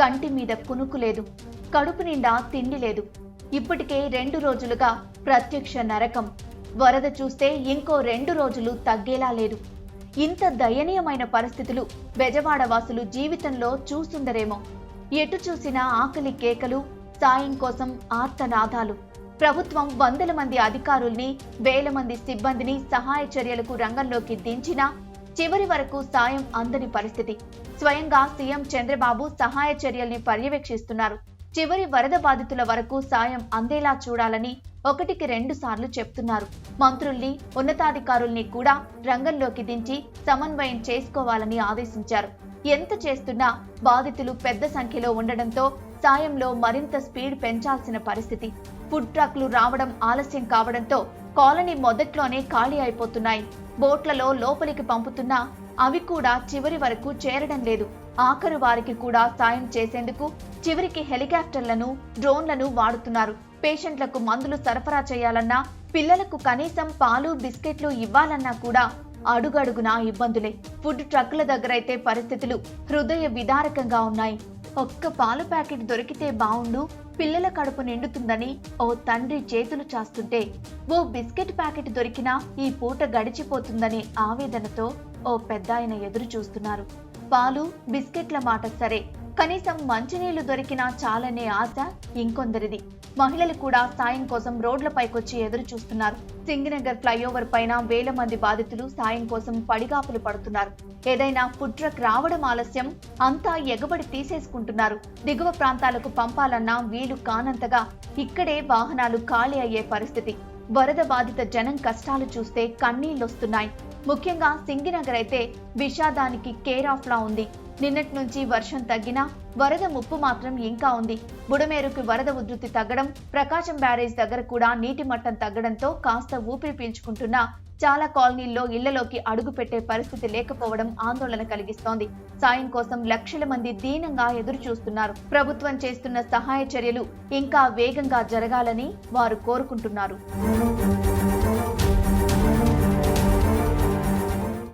కంటి మీద కునుకు లేదు కడుపు నిండా తిండి లేదు. ఇప్పటికే రెండు రోజులుగా ప్రత్యక్ష నరకం. వరద చూస్తే ఇంకో రెండు రోజులు తగ్గేలా లేదు. ఇంత దయనీయమైన పరిస్థితులు బెజవాడ వాసులు జీవితంలో చూస్తుందరేమో ఎటు చూసినా ఆకలి కేకలు సాయం కోసం ఆర్తనాదాలు. ప్రభుత్వం వందల మంది అధికారుల్ని వేల మంది సిబ్బందిని సహాయ చర్యలకు రంగంలోకి దించినా చివరి వరకు సాయం అందని పరిస్థితి. స్వయంగా సీఎం చంద్రబాబు సహాయ చర్యల్ని పర్యవేక్షిస్తున్నారు. చివరి వరద బాధితుల వరకు సాయం అందేలా చూడాలని ఒకటికి రెండు సార్లు చెప్తున్నారు. మంత్రుల్ని ఉన్నతాధికారుల్ని కూడా రంగంలోకి దించి సమన్వయం చేసుకోవాలని ఆదేశించారు. ఎంత చేస్తున్నా బాధితులు పెద్ద సంఖ్యలో ఉండడంతో సాయంలో మరింత స్పీడ్ పెంచాల్సిన పరిస్థితి. ఫుడ్ ట్రక్లు రావడం ఆలస్యం కావడంతో కాలనీ మొదట్లోనే ఖాళీ అయిపోతున్నాయి. బోట్లలో లోపలికి పంపుతున్నా అవి కూడా చివరి వరకు చేరడం లేదు. ఆఖరు వారికి కూడా సాయం చేసేందుకు చివరికి హెలికాప్టర్లను డ్రోన్లను వాడుతున్నారు. పేషెంట్లకు మందులు సరఫరా చేయాలన్నా పిల్లలకు కనీసం పాలు బిస్కెట్లు ఇవ్వాలన్నా కూడా అడుగడుగునా ఇబ్బందులే. ఫుడ్ ట్రక్కుల దగ్గరైతే పరిస్థితులు హృదయ విదారకంగా ఉన్నాయి. ఒక్క పాలు ప్యాకెట్ దొరికితే బావుండు పిల్లల కడుపు నిండుతుందని ఓ తండ్రి చేతులు చాస్తుంటే ఓ బిస్కెట్ ప్యాకెట్ దొరికినా ఈ పూట గడిచిపోతుందనే ఆవేదనతో ఓ పెద్దాయన ఎదురు చూస్తున్నారు పాలు బిస్కెట్ల మాట సరే కనీసం మంచినీళ్ళు దొరికినా చాలనే ఆశ ఇంకొందరిది. మహిళలు కూడా సాయం కోసం రోడ్లపైకొచ్చి ఎదురు చూస్తున్నారు సింగనగర్ ఫ్లైఓవర్ పైన వేల మంది బాధితులు సాయం కోసం పడిగాపులు పడుతున్నారు. ఏదైనా ఫుడ్ ట్రక్ రావడం ఆలస్యం అంతా ఎగబడి తీసేసుకుంటున్నారు. దిగువ ప్రాంతాలకు పంపాలన్నా వీలు కానంతగా ఇక్కడే వాహనాలు ఖాళీ అయ్యే పరిస్థితి. వరద బాధిత జనం కష్టాలు చూస్తే కన్నీళ్ళొస్తున్నాయి ముఖ్యంగా సింగినగర్ అయితే విషాదానికి కేర్ ఆఫ్ లా ఉంది. నిన్నటి నుంచి వర్షం తగ్గినా వరద ముప్పు మాత్రం ఇంకా ఉంది. బుడమేరుకు వరద ఉధృతి తగ్గడం ప్రకాశం బ్యారేజ్ దగ్గర కూడా నీటి మట్టం తగ్గడంతో కాస్త ఊపిరి పీల్చుకుంటున్నా చాలా కాలనీల్లో ఇళ్ళలోకి అడుగు పెట్టే పరిస్థితి లేకపోవడం ఆందోళన కలిగిస్తోంది. సాయం కోసం లక్షల మంది దీనంగా ఎదురు చూస్తున్నారు. ప్రభుత్వం చేస్తున్న సహాయ చర్యలు ఇంకా వేగంగా జరగాలని వారు కోరుకుంటున్నారు.